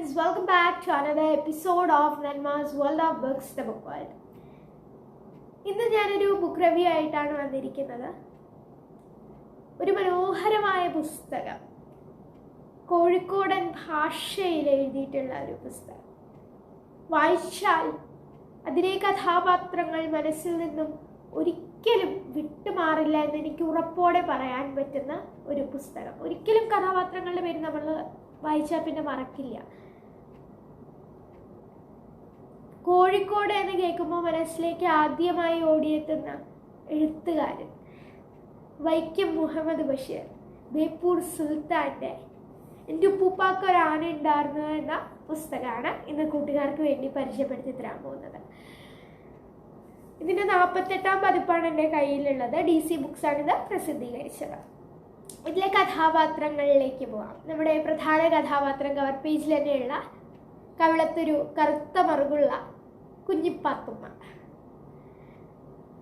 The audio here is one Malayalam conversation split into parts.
friends, welcome back to another episode of Nanma's World of Books, the book world. ഇന്ന് ഞാനൊരു ബുക്ക് റിവ്യൂ ആയിട്ടാണ് വന്നിരിക്കുന്നത്. ഒരു മനോഹരമായ പുസ്തകം. കോഴിക്കോടൻ ഭാഷയിൽ എഴുതിയിട്ടുള്ള ഒരു പുസ്തകം. വായിച്ചാൽ അതിലെ കഥാപാത്രങ്ങൾ മനസ്സിൽ നിന്നും ഒരിക്കലും വിട്ടുമാറില്ല എന്ന് എനിക്ക് ഉറപ്പോടെ പറയാൻ പറ്റുന്ന ഒരു പുസ്തകം. ഒരിക്കലും കഥാപാത്രങ്ങളുടെ പേര് നമ്മൾ വായിച്ചാൽ പിന്നെ മറക്കില്ല. കോഴിക്കോട് എന്ന് കേൾക്കുമ്പോൾ മനസ്സിലേക്ക് ആദ്യമായി ഓടിയെത്തുന്ന എഴുത്തുകാരൻ വൈക്കം മുഹമ്മദ് ബഷീർ ബേപ്പൂർ സുൽത്താന്റെ എന്റെ ഉപ്പൂപ്പാക്ക് ഒരു ആന ഉണ്ടായിരുന്നു എന്ന പുസ്തകമാണ് ഇന്ന് കൂട്ടുകാർക്ക് വേണ്ടി പരിചയപ്പെടുത്തി തരാൻ പോകുന്നത്. ഇതിന്റെ നാൽപ്പത്തെട്ടാം പതിപ്പാണ് എന്റെ കയ്യിലുള്ളത്. ഡി സി ബുക്സാണ് ഇത് പ്രസിദ്ധീകരിച്ചത്. ഇതിലെ കഥാപാത്രങ്ങളിലേക്ക് പോവാം. നമ്മുടെ പ്രധാന കഥാപാത്രം കവർ പേജിൽ തന്നെയുള്ള കവിളത്തൊരു കറുത്ത മറുകുള്ള കുഞ്ഞിപ്പാത്തുമ്മ.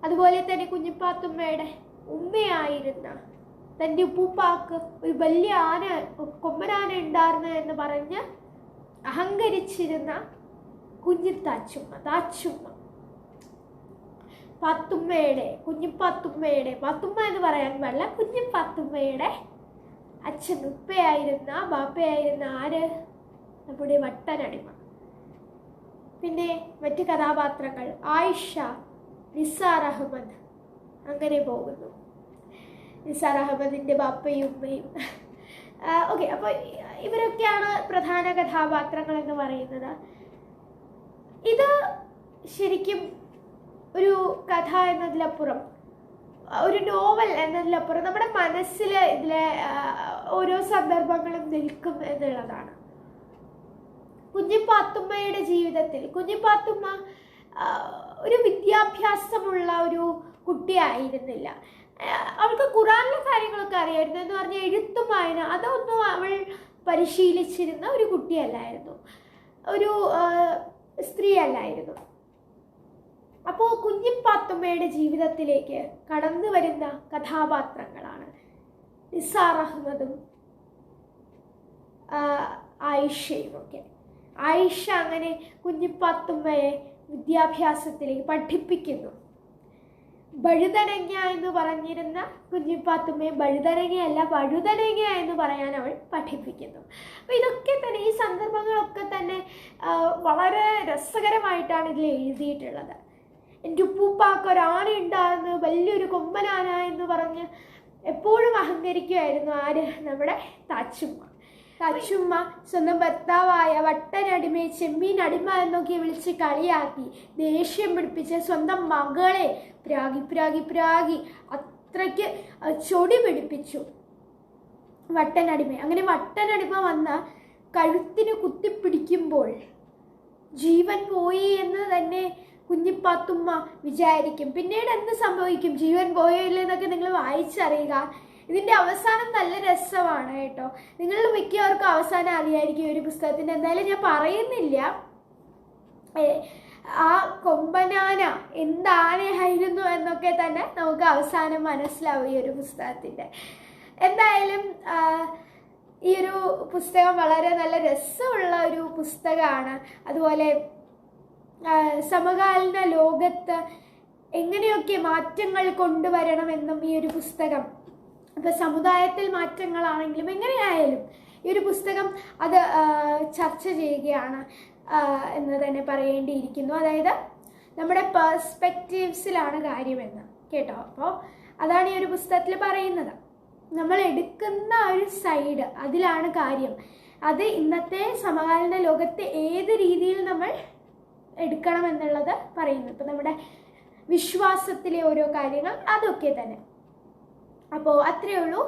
അതുപോലെ തന്നെ കുഞ്ഞിപ്പാത്തുമ്മയുടെ ഉമ്മയായിരുന്ന തന്റെ ഉപ്പൂപ്പാക്ക് ഒരു വലിയ ആന കൊമ്പനാന ഉണ്ടായിരുന്നു എന്ന് പറഞ്ഞ് അഹങ്കരിച്ചിരുന്ന കുഞ്ഞിത്താച്ചുമ്മ താച്ചുമ്മ. പാത്തുമ്മയുടെ കുഞ്ഞിപ്പാത്തുമ്മയുടെ പാത്തുമ്മ എന്ന് പറയാൻ പാടില്ല കുഞ്ഞിപ്പാത്തുമ്മയുടെ അച്ഛൻ ഉപ്പയായിരുന്ന ബാപ്പയായിരുന്ന ആര്? നമ്മുടെ വട്ടനടിമ. പിന്നെ മറ്റ് കഥാപാത്രങ്ങൾ ആയിഷ നിസാർ അഹമ്മദ്. അങ്ങനെ പോകുന്നു. നിസാർ അഹമ്മദിന്റെ ബാപ്പയും ഉമ്മയും. ഓക്കെ അപ്പോൾ ഇവരൊക്കെയാണ് പ്രധാന കഥാപാത്രങ്ങൾ എന്ന് പറയുന്നത്. ഇത് ശരിക്കും ഒരു കഥ എന്നതിലപ്പുറം ഒരു നോവൽ എന്നതിലപ്പുറം നമ്മുടെ മനസ്സിൽ ഇതിലെ ഓരോ സന്ദർഭങ്ങളും നിൽക്കും എന്നുള്ളതാണ്. കുഞ്ഞിപ്പാത്തുമ്മയുടെ ജീവിതത്തിൽ. കുഞ്ഞിപ്പാത്തുമ്മ ഒരു വിദ്യാഭ്യാസമുള്ള ഒരു കുട്ടിയായിരുന്നില്ല. അവൾക്ക് ഖുറാനിലെ കാര്യങ്ങളൊക്കെ അറിയായിരുന്നു. എന്ന് പറഞ്ഞാൽ എഴുത്തും വായന അതൊന്നും അവൾ പരിശീലിച്ചിരുന്ന ഒരു കുട്ടിയല്ലായിരുന്നു. ഒരു സ്ത്രീ അല്ലായിരുന്നു അപ്പോൾ കുഞ്ഞിപ്പാത്തുമ്മയുടെ ജീവിതത്തിലേക്ക് കടന്നു വരുന്ന കഥാപാത്രങ്ങളാണ് നിസാർ അഹമ്മദും ആയിഷയും ഒക്കെ. ആയിഷ അങ്ങനെ കുഞ്ഞിപ്പാത്തുമ്മയെ വിദ്യാഭ്യാസത്തിലേക്ക് പഠിപ്പിക്കുന്നു. ബഴുതനങ്ങ എന്ന് പറഞ്ഞിരുന്ന കുഞ്ഞിപ്പാത്തുമ്മയെ ബഴുതരങ്ങയല്ല വഴുതരങ്ങ എന്ന് പറയാൻ അവൾ പഠിപ്പിക്കുന്നു. അപ്പോൾ ഇതൊക്കെ തന്നെ ഈ സന്ദർഭങ്ങളൊക്കെ തന്നെ വളരെ രസകരമായിട്ടാണ് ഇതിൽ എഴുതിയിട്ടുള്ളത്. എന്റെ ഉപ്പൂപ്പാക്ക് ഒരാന ആന വലിയൊരു കൊമ്പനാന എന്ന് പറഞ്ഞ് എപ്പോഴും അഹങ്കരിക്കുമായിരുന്നു ആര്? നമ്മുടെ താച്ചുമ്മ. താച്ചുമ്മ സ്വന്തം ഭർത്താവായ വട്ടനടിമയെ ചെമ്മീൻ അടിമ എന്നൊക്കെ വിളിച്ച് കളിയാക്കി ദേഷ്യം പിടിപ്പിച്ച് സ്വന്തം മകളെ പ്രാഗി പ്രാഗി പ്രാഗി അത്രയ്ക്ക് ചൊടി പിടിപ്പിച്ചു. വട്ടനടിമ അങ്ങനെ വട്ടനടിമ വന്ന കഴുത്തിന് കുത്തിപ്പിടിക്കുമ്പോൾ ജീവൻ പോയി എന്ന് തന്നെ കുഞ്ഞിപ്പാത്തുമ്മ വിചാരിക്കും. പിന്നീട് എന്ത് സംഭവിക്കും? ജീവൻ പോയോ ഇല്ലെന്നൊക്കെ നിങ്ങൾ വായിച്ചറിയുക. ഇതിന്റെ അവസാനം നല്ല രസമാണ് കേട്ടോ. നിങ്ങൾ മിക്കവർക്കും അവസാനം അറിയായിരിക്കും ഒരു പുസ്തകത്തിന്റെ എന്തായാലും ഞാൻ പറയുന്നില്ല. ആ കൊമ്പനാന എന്താനായിരുന്നു എന്നൊക്കെ തന്നെ നമുക്ക് അവസാനം മനസ്സിലാവും ഈ ഒരു പുസ്തകത്തിന്റെ എന്തായാലും ഈ ഒരു പുസ്തകം വളരെ നല്ല രസമുള്ള ഒരു പുസ്തകമാണ്. അതുപോലെ സമകാലീന ലോകത്ത് എങ്ങനെയൊക്കെ മാറ്റങ്ങൾ കൊണ്ടുവരണമെന്നും ഈ ഒരു പുസ്തകം ഇപ്പോൾ സമുദായത്തിൽ മാറ്റങ്ങളാണെങ്കിലും എങ്ങനെയായാലും ഈ ഒരു പുസ്തകം അത് ചർച്ച ചെയ്യുകയാണ് എന്ന് തന്നെ പറയേണ്ടിയിരിക്കുന്നു. അതായത് നമ്മുടെ പേഴ്സ്പെക്റ്റീവ്സിലാണ് കാര്യമെന്ന്. കേട്ടോ? അപ്പോൾ അതാണ് ഈ ഒരു പുസ്തകത്തിൽ പറയുന്നത്. നമ്മൾ എടുക്കുന്ന ഒരു സൈഡ് അതിലാണ് കാര്യം. അത് ഇന്നത്തെ സമകാലീന ലോകത്തെ ഏത് രീതിയിൽ നമ്മൾ എടുക്കണം എന്നുള്ളത് പറയുന്നു ഇപ്പം നമ്മുടെ വിശ്വാസത്തിലെ ഓരോ കാര്യങ്ങൾ അതൊക്കെ തന്നെ. അപ്പോൾ അത്രയേ ഉള്ളൂ.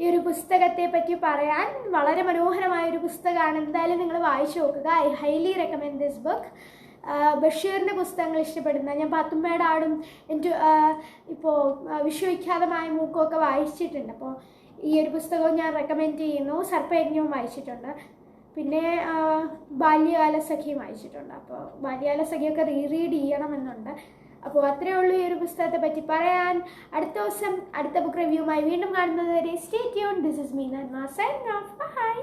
ഈ ഒരു പുസ്തകത്തെ പറ്റി പറയാൻ വളരെ മനോഹരമായ ഒരു പുസ്തകമാണ്. എന്തായാലും നിങ്ങൾ വായിച്ചു നോക്കുക. I highly recommend this book. ബഷീറിന്റെ പുസ്തകങ്ങൾ ഇഷ്ടപ്പെടുന്ന ഞാൻ പാത്തുമ്മയുടെ ആടും എന്റെ ഇപ്പോൾ വിശ്വവിഖ്യാതമായ മൂക്കമൊക്കെ വായിച്ചിട്ടുണ്ട്. അപ്പോൾ ഈ ഒരു പുസ്തകവും ഞാൻ റെക്കമെൻഡ് ചെയ്യുന്നു. സർപ്പയജ്ഞവും വായിച്ചിട്ടുണ്ട്. പിന്നെ ബാല്യകാല സഖിയും വായിച്ചിട്ടുണ്ട്. അപ്പോൾ ബാല്യകാല സഖിയൊക്കെ റീറീഡ് ചെയ്യണമെന്നുണ്ട്. അപ്പോൾ അത്രയേ ഉള്ളൂ ഈ ഒരു പുസ്തകത്തെ പറ്റി പറയാൻ. അടുത്ത ദിവസം അടുത്ത ബുക്ക് റിവ്യൂമായി വീണ്ടും കാണുന്നത് വരെ stay tune this is me Nanma sign off bye